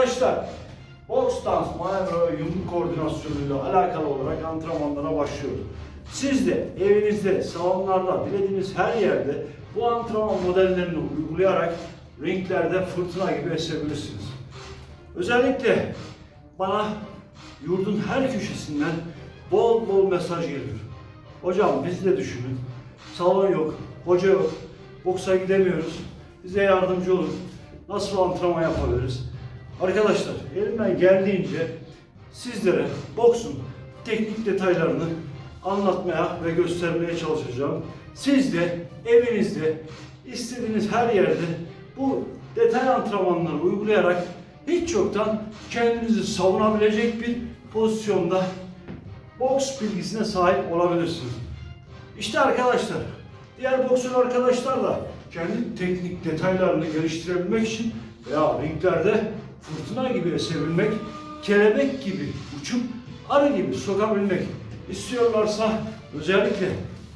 arkadaşlar box dans, manevra ve yumruk koordinasyonuyla alakalı olarak antrenmanlara başlıyoruz. Siz de evinizde, salonlarda, dilediğiniz her yerde bu antrenman modellerini uygulayarak ringlerde fırtına gibi esebilirsiniz. Özellikle bana yurdun her köşesinden bol bol mesaj geliyor. Hocam biz de düşünün. Salon yok, hoca yok, boksa gidemiyoruz. Bize yardımcı olun. Nasıl antrenman yapabiliriz? Arkadaşlar elimden geldiğince sizlere boksun teknik detaylarını anlatmaya ve göstermeye çalışacağım. Siz de evinizde istediğiniz her yerde bu detay antrenmanları uygulayarak hiç yoktan kendinizi savunabilecek bir pozisyonda boks bilgisine sahip olabilirsiniz. İşte arkadaşlar, diğer boksör arkadaşlar da kendi teknik detaylarını geliştirebilmek için veya ringlerde fırtına gibi esebilmek, kelebek gibi uçup arı gibi sokabilmek istiyorlarsa özellikle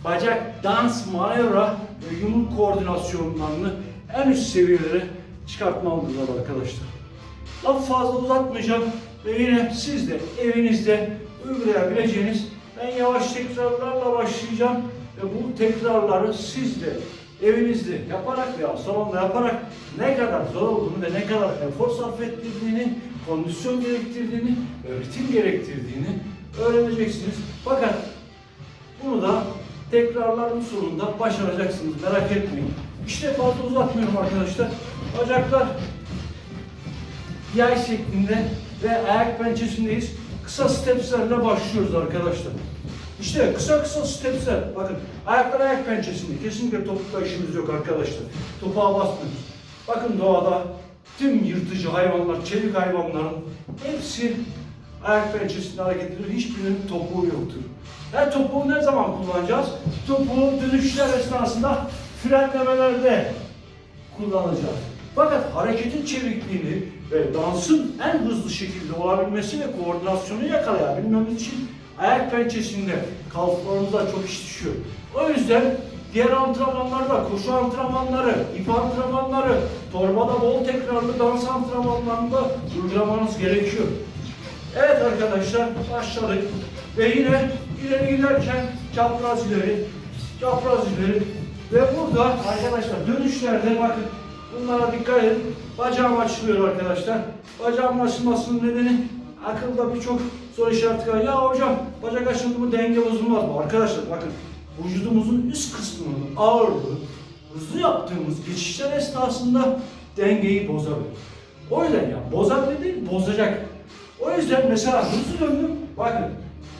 bacak, dans, manevra ve yumruk koordinasyonlarını en üst seviyelere çıkartmalıdırlar arkadaşlar. Lafı fazla uzatmayacağım ve yine siz de evinizde uygulayabileceğiniz ben yavaş tekrarlarla başlayacağım ve bu tekrarları siz de evinizde yaparak veya salonda yaparak ne kadar zor olduğunu ve ne kadar efor sarf ettirdiğini, kondisyon gerektirdiğini ve ritim gerektirdiğini öğreneceksiniz. Fakat bunu da tekrarların sonunda başaracaksınız. Merak etmeyin. İşte fazla uzatmıyorum arkadaşlar. Bacaklar yay şeklinde ve ayak pençesindeyiz. Kısa stepslerle başlıyoruz arkadaşlar. İşte kısa kısa stepsler. Bakın ayaklar ayak pençesinde. Kesinlikle topukla işimiz yok arkadaşlar. Topuğa basmıyoruz. Bakın doğada tüm yırtıcı hayvanlar, çevik hayvanların hepsi ayak pençesinde hareket ediyor. Hiçbirinin topuğu yoktur. Her topuğu ne zaman kullanacağız? Topuğu dönüşler esnasında frenlemelerde kullanacağız. Fakat hareketin çevikliğini ve dansın en hızlı şekilde olabilmesi ve koordinasyonu yakalayabilmemiz için ayak pençesinde kalflarımıza çok iş düşüyor. O yüzden diğer antrenmanlarda, koşu antrenmanları, ip antrenmanları, torbada bol tekrarlı dans antrenmanlarında uygulamanız gerekiyor. Evet arkadaşlar başladık ve yine ileri giderken çapraz ileri, çapraz ileri ve burada arkadaşlar dönüşlerde bakın bunlara dikkat edin. Bacağım açılıyor arkadaşlar. Bacağım açılmasının nedeni akılda birçok soru işareti var. Ya hocam bacak açıldı mı denge bozulmaz mı? Arkadaşlar bakın vücudumuzun üst kısmının ağırlığı hızlı yaptığımız geçişler esnasında dengeyi bozabilir. O yüzden ya bozabilir değil bozacak. O yüzden mesela hızlı döndüm. Bakın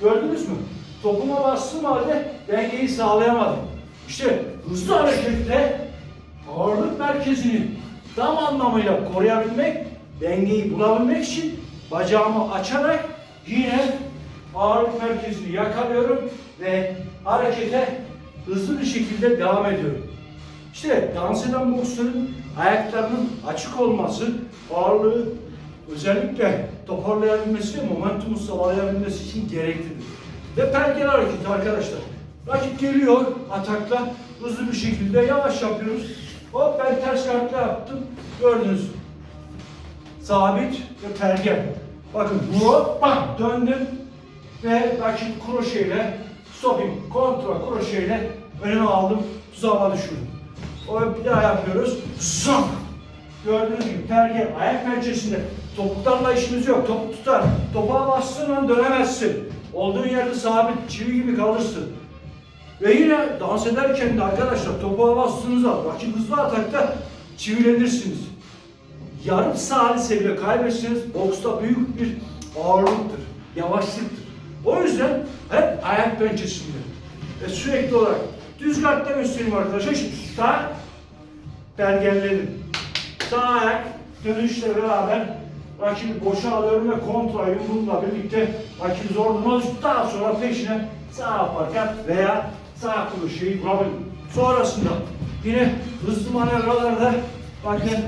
gördünüz mü? Topuma bastığım halde dengeyi sağlayamadım. İşte hızlı harekette ağırlık merkezini tam anlamıyla koruyabilmek, dengeyi bulabilmek için bacağımı açarak yine ağırlık merkezini yakalıyorum ve harekete hızlı bir şekilde devam ediyorum. İşte dans eden boksörün ayaklarının açık olması, ağırlığı özellikle toparlayabilmesi ve momentumu sağlayabilmesi için gereklidir. Ve pergel hareketi arkadaşlar. Rakip geliyor atakla hızlı bir şekilde yavaş yapıyoruz. Hop ben ters kartla yaptım. Gördünüz. Sabit ve pergel. Bakın hop bak döndüm ve rakip kroşeyle stopping kontra kroşeyle önüme aldım tuzağıma düşürdüm. O bir daha yapıyoruz. Zam. Gördüğünüz gibi pergel ayak pençesinde topuklarla işimiz yok. Topuk tutar. Topuğa bastığın an dönemezsin. Olduğun yerde sabit çivi gibi kalırsın. Ve yine dans ederken de arkadaşlar topuğa bastığınızda rakip hızlı atakta çivilenirsiniz. Yarım salise bile kaybetseniz boksta büyük bir ağırlıktır, yavaşlıktır. O yüzden hep ayak pençesinde ve sürekli olarak düz gardta göstereyim arkadaşlar. Şimdi sağ pergelledim. Sağ ayak dönüşle beraber rakibi boşa alıyorum ve kontra yumruğumla birlikte rakibi zor duruma düştü. Daha sonra peşine sağ aparkat veya sağ kroşeyi vurabilirim. Sonrasında yine hızlı manevralarda bakın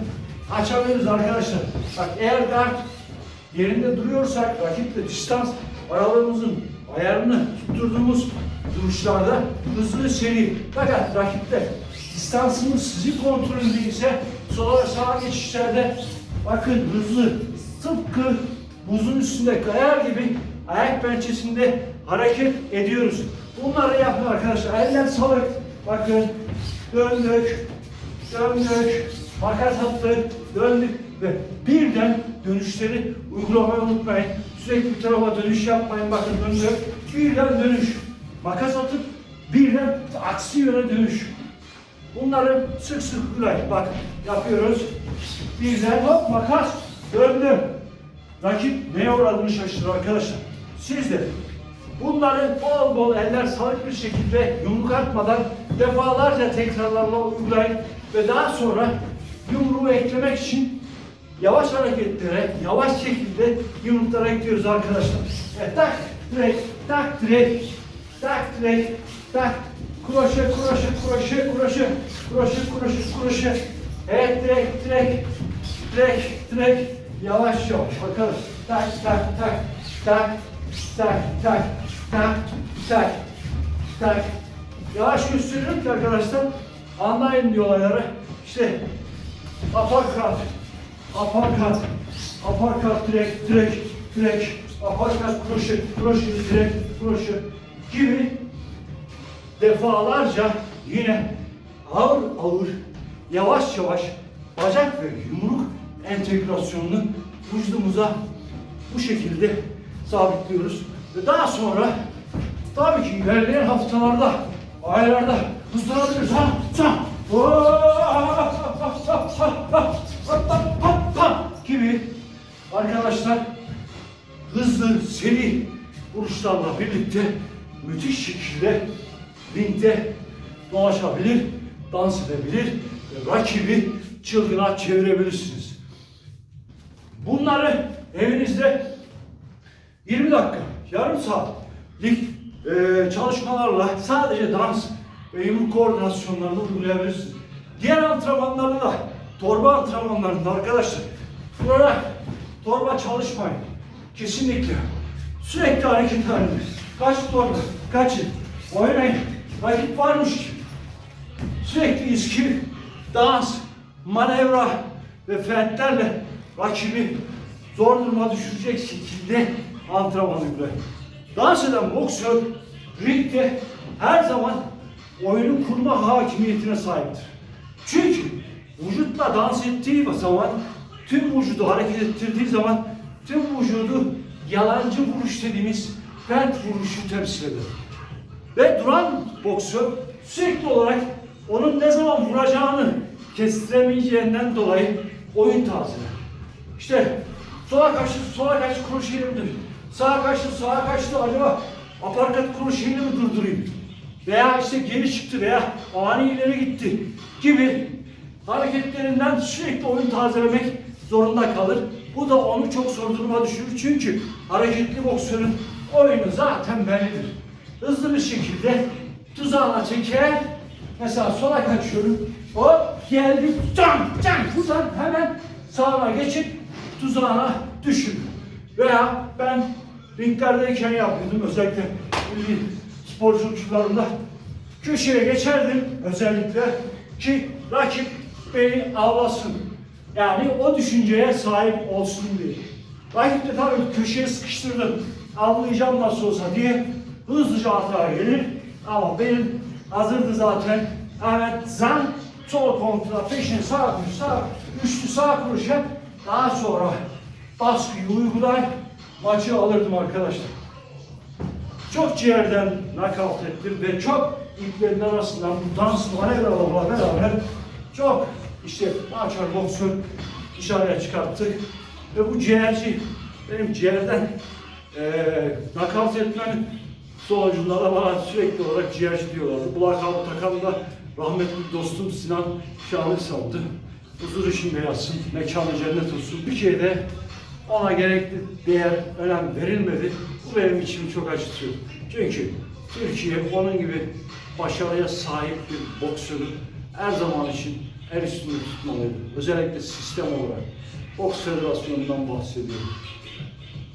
açabiliriz arkadaşlar. Bak eğer guard yerinde duruyorsak rakiple distans aralığımızın ayarını tutturduğumuz duruşlarda hızlı seri. Fakat rakipte distansımız sizin kontrolünde ise sola sağa geçişlerde bakın hızlı tıpkı buzun üstünde kayar gibi ayak pençesinde hareket ediyoruz. Bunları yapın arkadaşlar. Eller salık. Bakın. Döndük. Döndük. Makas attık. Döndük. Ve birden dönüşleri uygulamayı unutmayın. Sürekli bir tarafa dönüş yapmayın. Bakın döndük. Birden dönüş. Makas atıp birden aksi yöne dönüş. Bunları sık sık uygulayın. Bak yapıyoruz. Birden hop makas döndüm. Rakip neye uğradığını şaşırır arkadaşlar. Siz de bunları bol bol eller sağlıklı bir şekilde yumruk atmadan defalarca tekrarlarla uygulayın ve daha sonra yumruğu eklemek için yavaş hareketlere, yavaş şekilde yumruklara ekliyoruz arkadaşlar. Evet, tak, direkt, tak, direkt, tak, direkt, tak, kroşe, kroşe, kroşe, kroşe, kroşe, kroşe, kroşe. Evet, direkt, direkt, direkt, direkt, yavaş yavaş bakalım. Tak, tak, tak, tak, tak, tak, tak, tak, tak. Yavaş gösteriyorum ki arkadaşlar anlayın diye olayları. İşte Aparkat, aparkat, aparkat direkt, direkt, direkt, aparkat kroşe, kroşe, direkt, kroşe gibi defalarca yine ağır ağır, yavaş yavaş bacak ve yumruk entegrasyonunu vücudumuza bu şekilde sabitliyoruz. Ve daha sonra tabii ki ilerleyen haftalarda, aylarda hızlanabiliriz. Ha, ha, gibi arkadaşlar hızlı, seri vuruşlarla birlikte müthiş şekilde ringde dolaşabilir, dans edebilir ve rakibi çılgına çevirebilirsiniz. Bunları evinizde 20 dakika, yarım saatlik e, çalışmalarla sadece dans ve yumruk koordinasyonlarını uygulayabilirsiniz. Diğer antrenmanlarda da, torba antrenmanlarında arkadaşlar, burada torba çalışmayın. Kesinlikle. Sürekli hareket halinde. Kaç torba, kaçın. Oynayın. Rakip varmış ki. Sürekli iski, dans, manevra ve fentlerle rakibi zor duruma düşürecek şekilde antrenman uygulayın. Dans eden boksör ringde her zaman oyunu kurma hakimiyetine sahiptir. Çünkü vücutla dans ettiği zaman, tüm vücudu hareket ettirdiği zaman tüm vücudu yalancı vuruş dediğimiz fent vuruşu temsil eder. Ve duran boksör sürekli olarak onun ne zaman vuracağını kestiremeyeceğinden dolayı oyun tazeler. İşte sola kaçtı, sola kaçtı, kroşeyle mi? Sağa kaçtı, sağa kaçtı, acaba aparkat kroşeyle mi durdurayım? Veya işte geri çıktı veya ani ileri gitti gibi hareketlerinden sürekli oyun tazelemek zorunda kalır. Bu da onu çok zor duruma düşürür çünkü hareketli boksörün oyunu zaten bellidir. Hızlı bir şekilde tuzağına çeker, mesela sola kaçıyorum, hop geldi, can, can, buradan hemen sağına geçip tuzağına düşün. Veya ben ringlerdeyken yapıyordum özellikle milli sporculuklarında köşeye geçerdim özellikle ki rakip beni avlasın. Yani o düşünceye sahip olsun diye. Rakip de tabii köşeye sıkıştırdım. Avlayacağım nasıl olsa diye hızlıca hata gelir. Ama benim hazırdı zaten. Evet zan sol kontra peşin sağ kuruş sağ üstü sağ kuruşa daha sonra baskıyı uygular maçı alırdım arkadaşlar. Çok ciğerden nakavt ettim ve çok iplerin arasından bu dans manevralarla beraber çok işte açar boksör dışarıya çıkarttık ve bu ciğerci benim ciğerden eee nakavt etmenin sonucunda da bana sürekli olarak ciğerci diyorlardı. Bu lakabı takan da rahmetli dostum Sinan Şahlısal'dı. Huzur içinde yatsın, mekanı cennet olsun. Bir şeyde ona gerekli değer, önem verilmedi. Bu benim içimi çok acıtıyor. Çünkü Türkiye onun gibi başarıya sahip bir boksörü her zaman için el üstünde tutmalıydı. Özellikle sistem olarak. Boks Federasyonu'ndan bahsediyorum.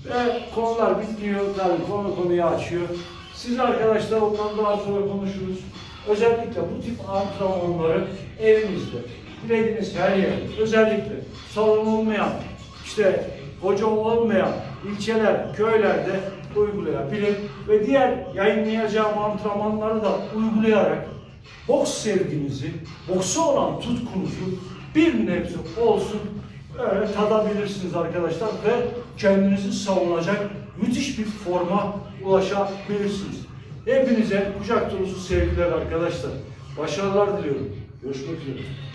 Ve konular bitmiyor, tabii konu konuyu açıyor. Siz arkadaşlar ondan daha sonra konuşuruz. Özellikle bu tip antrenmanları evinizde, dilediğiniz her yerde, özellikle salon olmayan, işte hoca olmayan ilçeler, köylerde uygulayabilir ve diğer yayınlayacağım antrenmanları da uygulayarak boks sevginizi, boksa olan tutkunuzu bir nebze olsun öyle tadabilirsiniz arkadaşlar ve kendinizi savunacak müthiş bir forma ulaşabilirsiniz. Hepinize kucak dolusu sevgiler arkadaşlar. Başarılar diliyorum. Görüşmek üzere.